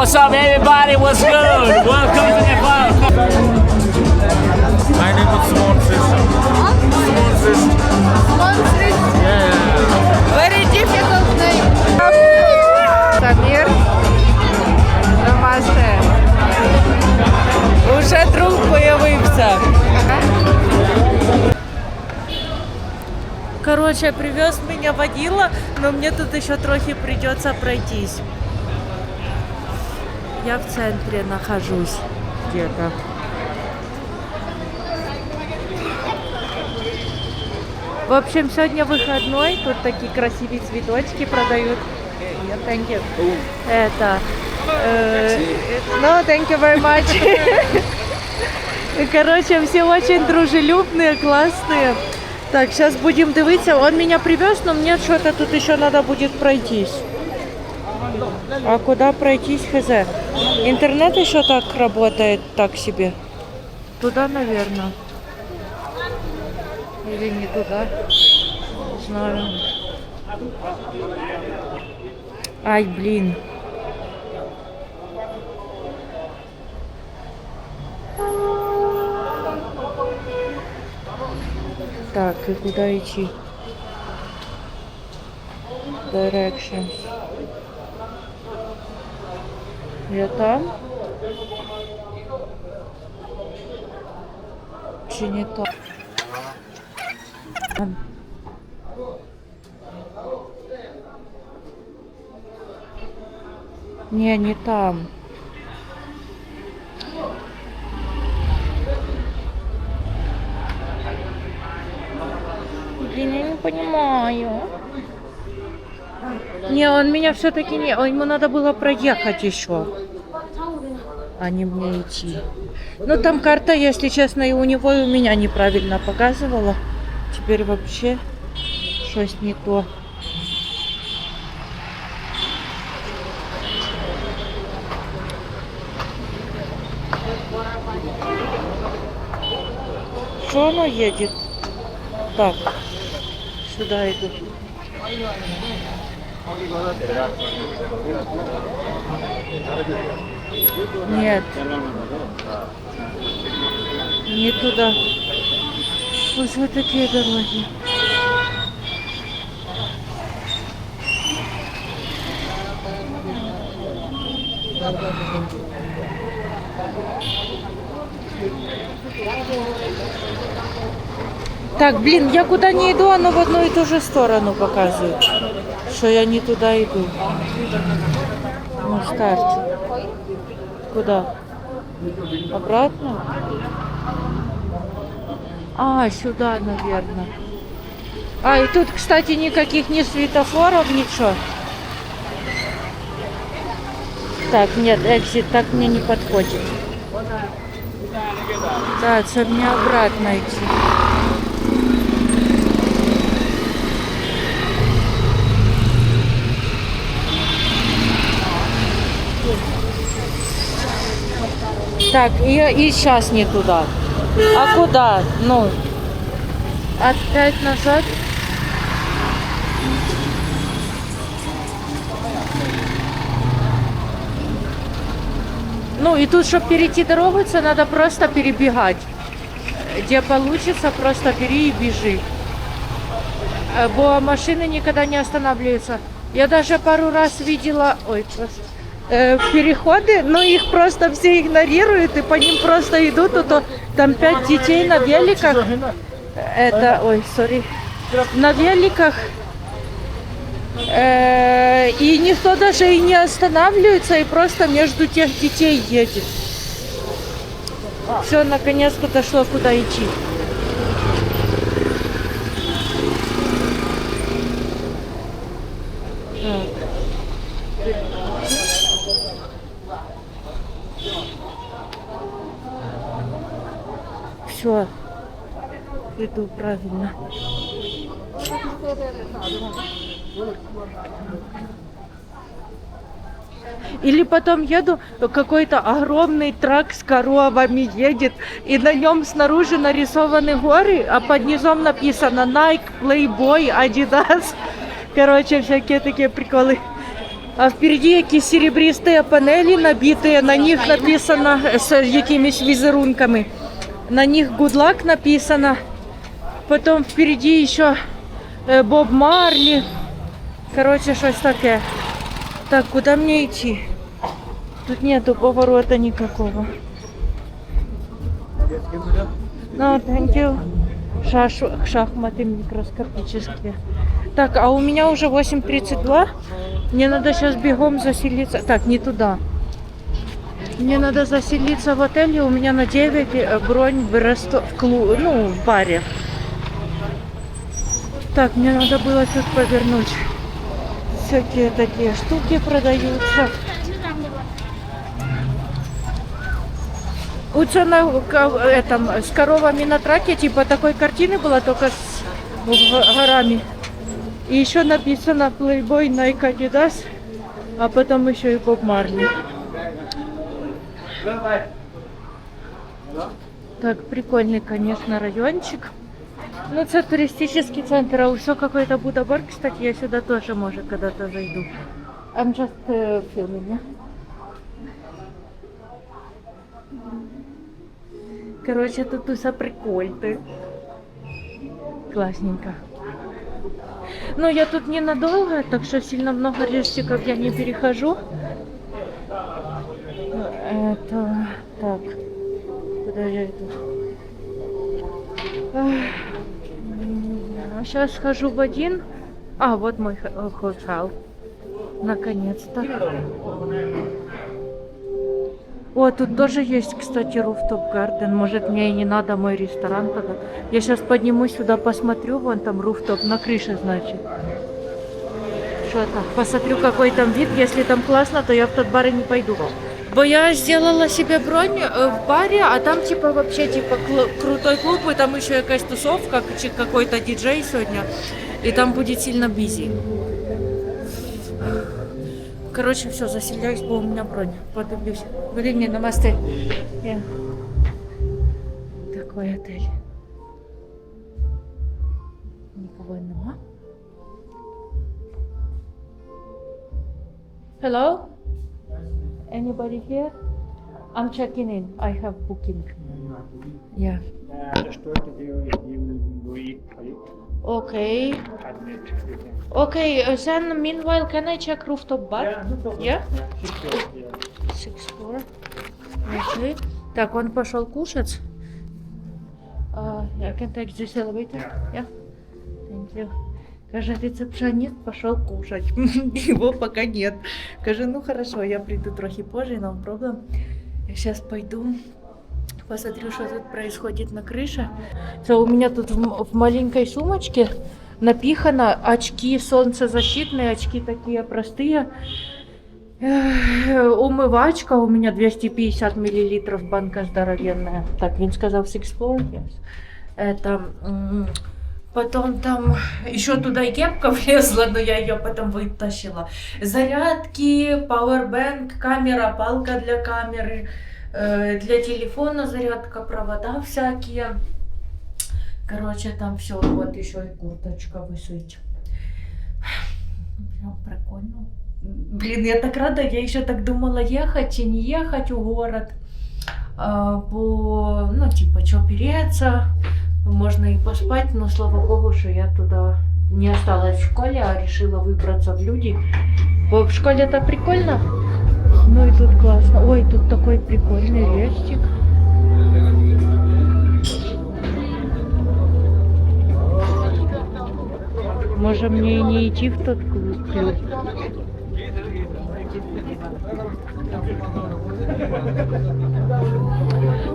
What's up, everybody? What's good? Welcome to the club. My name is Small Sister. Small Sister. Yeah. Very difficult name. Самир. Намасте. Уже друг появився. Короче, привез меня водила, но мне тут еще трохи придется пройтись. Я в центре нахожусь где-то. В общем, сегодня выходной, тут такие красивые цветочки продают. Э, я- Thank you. Это... э, No, thank you very much. Короче, все очень дружелюбные, классные. Так, сейчас будем дивитися. Он меня привез, но мне что-то тут еще надо будет пройтись. А куда пройтись, хз? Интернет еще так работает, так себе. Туда, наверное. Или не туда. Не знаю. Ай, блин. Так, и куда идти? Directions. Я там? Чи не? Там. Не, не там. Блин, я не понимаю. Не, он меня все-таки не... он- Ему надо было проехать еще. А не мне идти. Ну, там карта, если честно, и у него, и у меня неправильно показывала. Теперь вообще что-то не то. Что оно едет? Так, сюда иду. Нет. Не туда. Вот вот такие дороги. Так, блин, я куда не иду, оно в одну и ту же сторону показывает. Что я не туда иду. На старте. Куда? Обратно? А, сюда, наверное. А, и тут, кстати, никаких ни светофоров, ничего. Так, нет, экзит, так мне не подходит. Так, це мне обратно идти. Так, и, и сейчас не туда. А куда? Ну, опять назад. Ну и тут, чтобы перейти дорогу, це надо просто перебегать. Где получится, просто бери и бежи. Э, Бо машины никогда не останавливаются. Я даже пару раз видела, ой, просто, переходы, но их просто все игнорируют и по ним просто идут, а то там пять детей на великах. Это, ой, сори, на великах. Э, и никто даже и не останавливается, и просто между тех детей едет. Все, наконец-то дошло, куда идти. Все, иду правильно. Или потом еду, какой-то огромный трак с коровами едет, и на нем снаружи нарисованы горы, а под низом написано Nike, Playboy, Adidas. Короче, всякие такие приколы. А впереді якісь серебристі панелі набиті, на них написано з якимись візерунками. На них good luck написано. Потім впереді ще е, Боб Марлі. Коротше, щось таке. Так, куди мені йти? Тут нету поворота никакого. No, thank you. Шаш, шахматы микроскопические. Так, а у меня уже 8.32. Мне надо сейчас бегом заселиться. Так, не туда. Мне надо заселиться в отеле. У меня на 9 э, бронь в, ресто... в, клу... ну, в баре. Так, мне надо было тут повернуть. Всякие такие штуки продаются. У на этом, с коровами на траке, типа такой картины была, только с горами. И еще написано Playboy Nike Adidas, а потом еще и Боб Марли. Так, прикольный, конечно, райончик. Ну, это туристический центр, а все какой-то Будабар, кстати, я сюда тоже, может, когда-то зайду. I'm just uh, filming, yeah? Короче, тут усе прикольно. Классненько. Ну, я тут ненадолго, так что сильно много рельсиков я не перехожу. Это... Так. Куда я иду? Сейчас схожу в один. А, вот мой х- э, хотел. Наконец-то. О, тут тоже есть, кстати, Rooftop Garden. Может, мне и не надо мой ресторан тогда. Я сейчас поднимусь сюда, посмотрю. Вон там руфтоп на крыше, значит. Что-то. Посмотрю, какой там вид. Если там классно, то я в тот бар и не пойду. Бо я сделала себе бронь э, в баре, а там типа вообще типа крутой клуб, и там еще якась тусовка, чи какой-то диджей сегодня. И там будет сильно бизи. Короче, все, заселяюсь, бо у меня бронь. Подублюсь. Блин, намасте. Я. Такой отель. Никого нема. Hello? Anybody here? I'm checking in. I have booking. Yeah. Okay. Okay, uh, then meanwhile, can I check rooftop bar? Yeah? Six floor. Okay. Так, он пошел кушать. Uh, I can take this elevator. Yeah. Thank you. Каже, рецепшонист пошел кушать. Его пока нет. Каже, ну хорошо, я приду трохи позже, no problem. Я сейчас пойду, посмотрю, что тут происходит на крыше. So, у меня тут в, в маленькой сумочке напихано очки солнцезащитные, очки такие простые. Умывачка у меня 250 миллилитров, банка здоровенная. Так, він сказав Six Floor, yes. Это, потом там еще туда кепка влезла, но я ее потом вытащила. Зарядки, пауэрбэнк, камера, палка для камеры, э, для телефона зарядка, провода всякие. Короче, там все, вот еще и курточка висить. Прям прикольно. Блин, я так рада, я еще так думала ехать и не ехать в город. А, бо, ну, типа, что переться, можно и поспать, но слава богу, что я туда не осталась в школе, а решила выбраться в люди. Бо в школе это прикольно. Ну и тут классно. Ой, тут такой прикольный рестик. Может мне и не идти в тот клуб?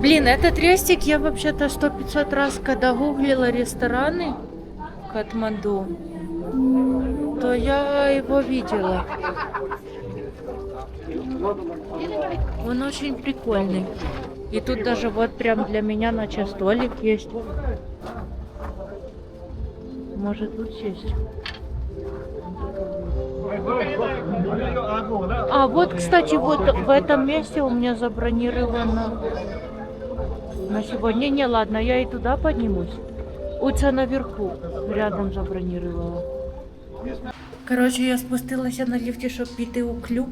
Блин, этот рестик я вообще-то сто 500 раз, когда гуглила рестораны в Катманду, то я его видела. Он очень прикольный. И тут даже вот прям для меня на час столик есть. Может тут сесть. А вот, кстати, вот в этом месте у меня забронировано на сегодня. Не, ладно, я и туда поднимусь. Уца наверху, рядом забронировала. Коротше, я спустилася на ліфті, щоб піти у клуб,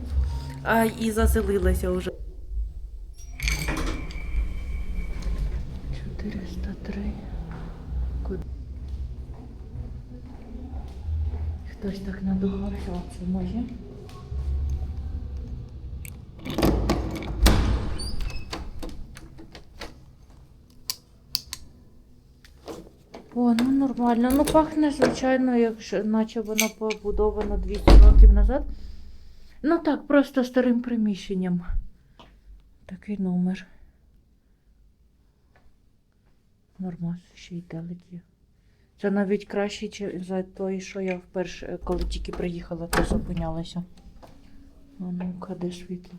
а і заселилася вже. 403. Куди? Хтось так надухався, а це моє. Нормально. Ну пахне, звичайно, якщо наче воно побудовано 200 років назад. Ну так, просто старим приміщенням. Такий номер. Нормас, ще й телек. Це навіть краще, за той, що я вперше, коли тільки приїхала, то зупинялася. А ну-ка, де світло?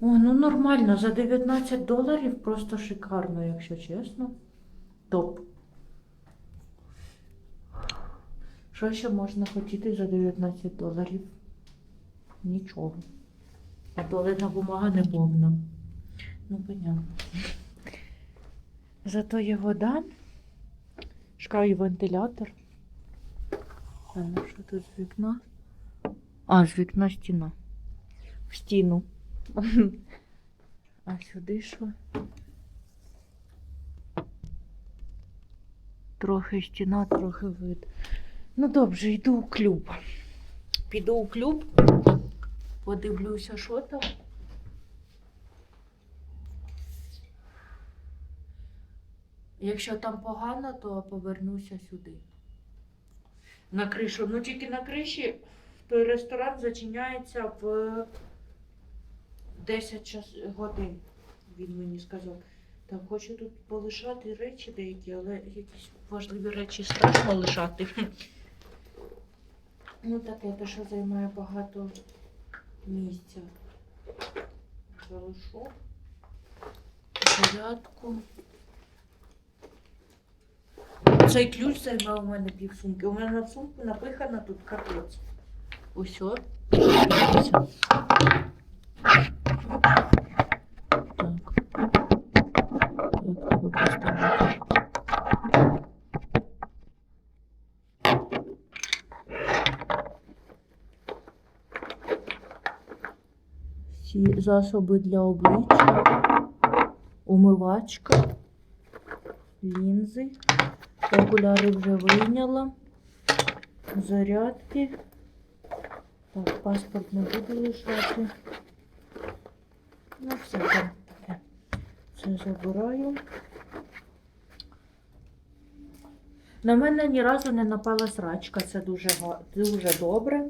О, ну нормально, за 19 доларів просто шикарно, якщо чесно. Топ. Що ще можна хотіти за 19 доларів? Нічого. А туалетна бумага не повна. Ну, понятно. Зато є вода. Шкаю вентилятор. А що тут з вікна? А, з вікна стіна. В стіну. А сюди що? Трохи стіна, трохи вид. Ну добре, йду у клуб. Піду у клуб, подивлюся, що там. Якщо там погано, то повернуся сюди. На кришу. Ну тільки на криші той ресторан зачиняється в 10 час... годин, він мені сказав. Так, хочу тут полишати речі деякі, але якісь важливі речі страшно лишати. Ну таке, те, що займає багато місця. Залишу. Порядку. Цей ключ займав у мене півсумки. У мене на сумку напихано тут капець. Усьо. Всі засоби для обличчя, умивачка, лінзи, окуляри вже вийняла, зарядки. Так, паспорт не буду лишати. Ну, все там таке. Забираю. На мене ні разу не напала срачка, це дуже, дуже добре.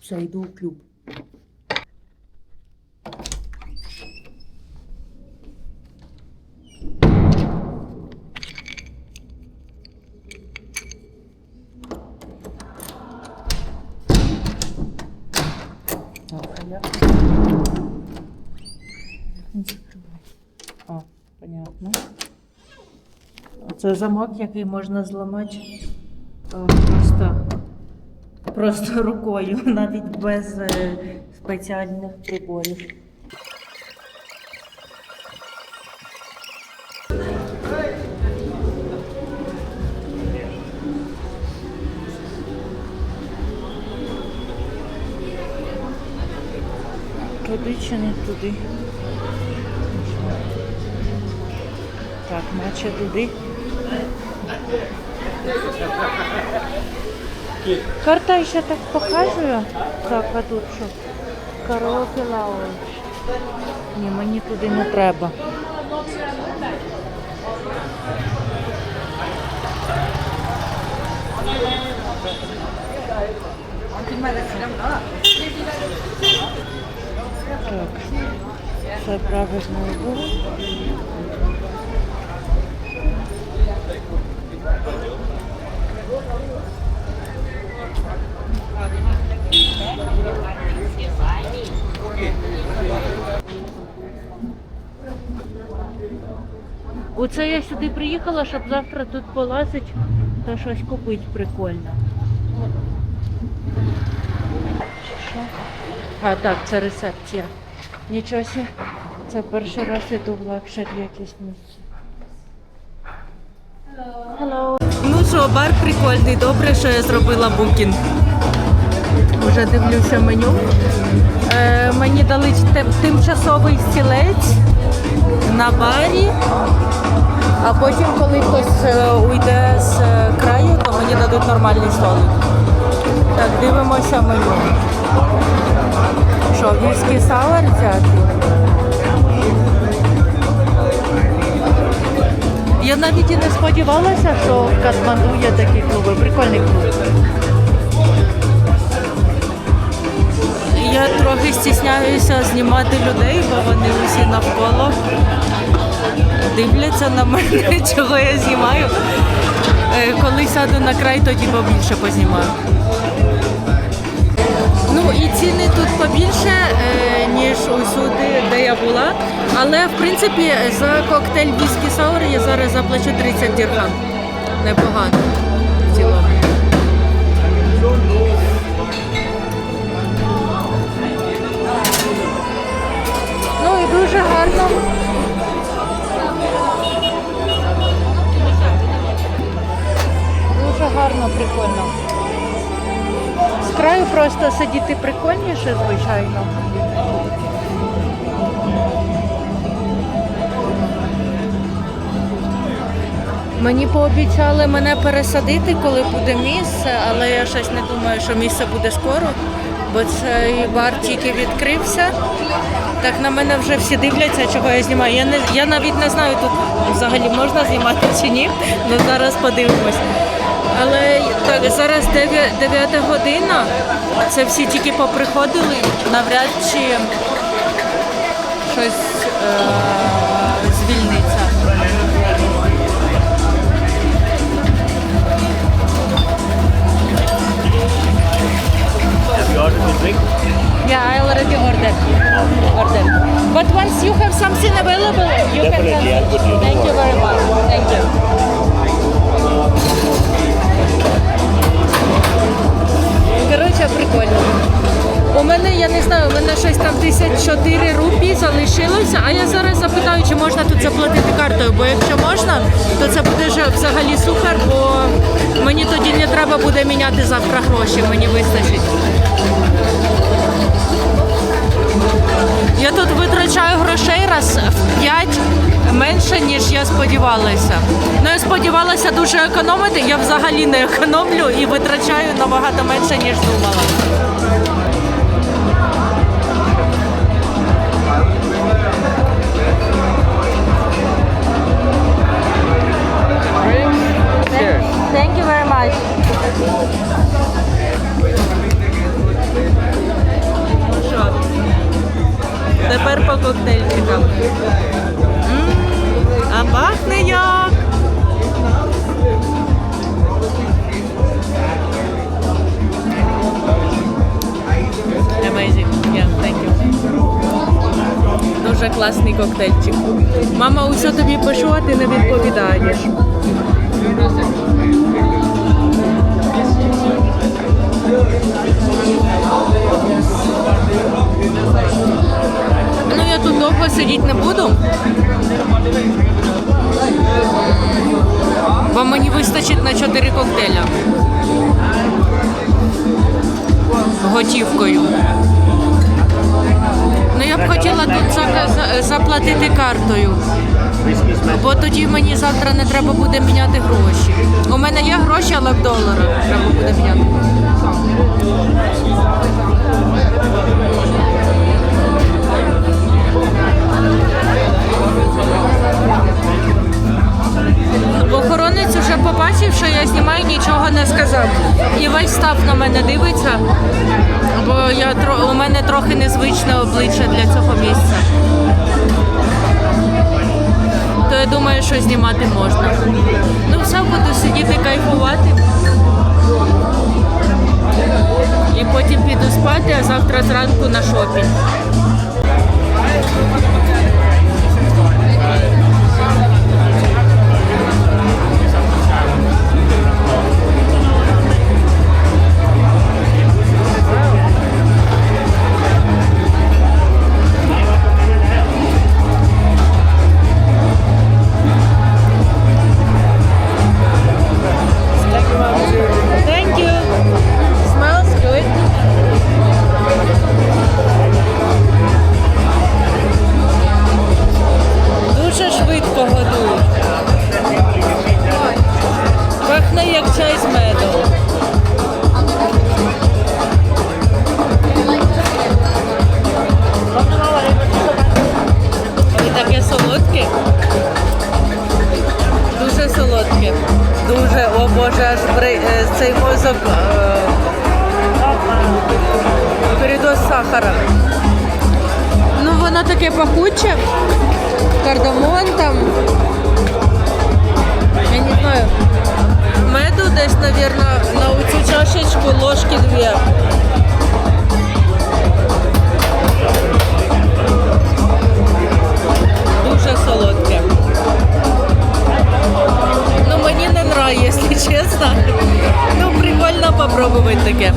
Все, йду в клуб. Це замок, який можна зламати просто, просто рукою, навіть без е, спеціальних приборів. Туди чи не туди? Так, наче туди. Карта ще так показує. А тут що? Караоке лаунж. Ні, мені туди не треба. Так, все правильно було. Оце я сюди приїхала, щоб завтра тут полазити та щось купити прикольне. Що? А, так, це рецепція. Нічого сі. Це перший раз іду в лакшері якесь місце. Hello. Бар прикольний. Добре, що я зробила букінг. Вже дивлюся меню. Е, мені дали тимчасовий стілець на барі. А потім, коли хтось е, уйде з е, краю, то мені дадуть нормальний столик. Так, дивимося меню. Що, віскі сауер взяти? Я навіть і не сподівалася, що в Катманду є такі клуби. Прикольний клуб. Я трохи стісняюся знімати людей, бо вони усі навколо дивляться на мене, чого я знімаю. Е, Коли сяду на край, тоді побільше познімаю. Ну і ціни тут побільше, е, ніж усюди, де я була. Але в принципі за коктейль віскі саур я зараз заплачу 30 дірхам. Непогано в. Ну і дуже гарно. Дуже гарно, прикольно. З краю просто сидіти прикольніше, звичайно. Мені пообіцяли мене пересадити, коли буде місце, але я щось не думаю, що місце буде скоро, бо цей бар тільки відкрився. Так на мене вже всі дивляться, чого я знімаю. Я, не, я навіть не знаю, тут взагалі можна знімати чи ні, але зараз подивимось. Але так, зараз 9, 9 година, це всі тільки поприходили, навряд чи щось е- звільниться. Yeah, I already ordered. Ordered. But once you have something available, you Definitely, can. Thank you very much. Thank you. Коротше, прикольно. У мене, я не знаю, у мене щось там 1004 рупії залишилося, а я зараз запитаю, чи можна тут заплатити картою, бо якщо можна, то це буде вже взагалі супер, бо мені тоді не треба буде міняти завтра гроші, мені вистачить. Я тут витрачаю грошей раз в 5 менше, ніж я сподівалася. Ну, я сподівалася дуже економити, я взагалі не економлю і витрачаю набагато менше, ніж думала. Вистачить на 4 коктейля. Готівкою. Ну я б хотіла тут за- за- заплатити картою. Бо тоді мені завтра не треба буде міняти гроші. У мене є гроші, але в доларах треба буде міняти. Охоронець вже побачив, що я знімаю, нічого не сказав. І весь став на мене дивиться, бо я у мене трохи незвичне обличчя для цього місця. То я думаю, що знімати можна. Ну все, буду сидіти кайфувати. І потім піду спати, а завтра зранку на шопінг. способ э, передоз сахара. Ну, воно таке пахуче, кардамон там. Я не знаю. Меду десь, мабуть, на цю чашечку ложки две, Дуже солодке. Мені не нравится, якщо чесно. Ну, прикольно попробувати таке.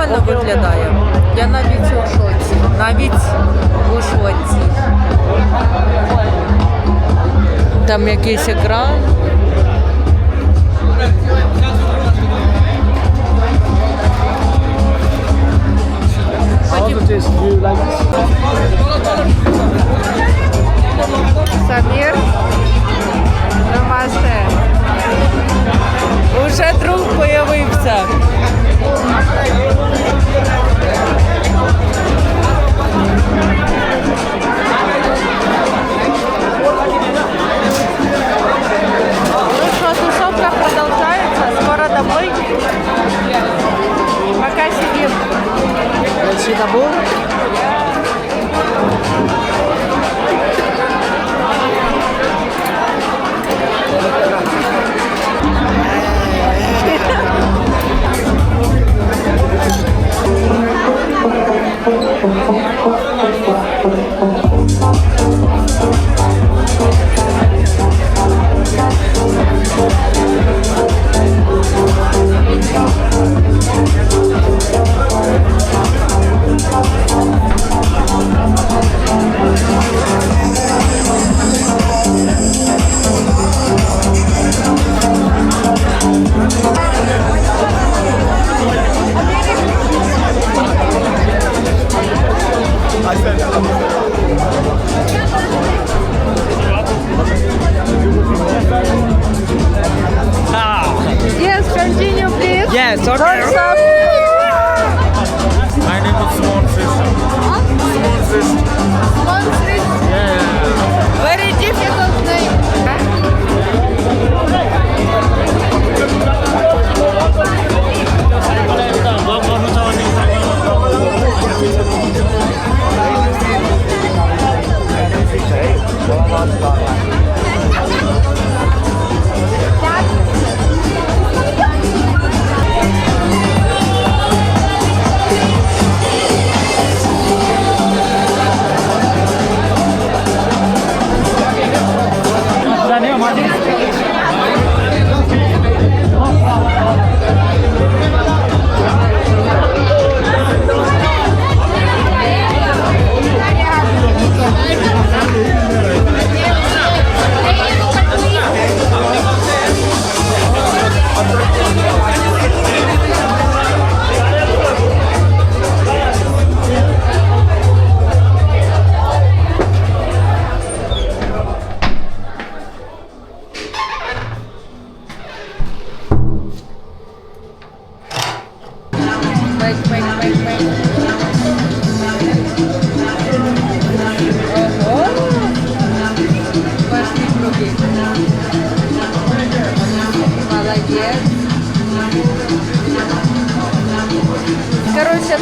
клуб непогано виглядає. Я навіть у шоці. Навіть у шоці. Там якийсь екран. Самір. Намасте. Уже друг появився. Пока сидим. Yes,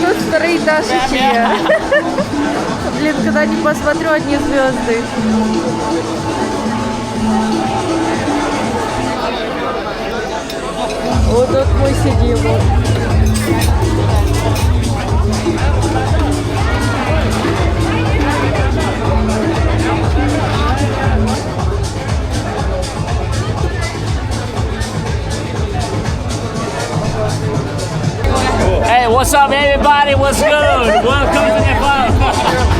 тут вторые этажи тебе. Блин, когда не посмотрю, одни звезды. Вот тут мы сидим. Hey, what's up, everybody? What's good? Welcome to the club.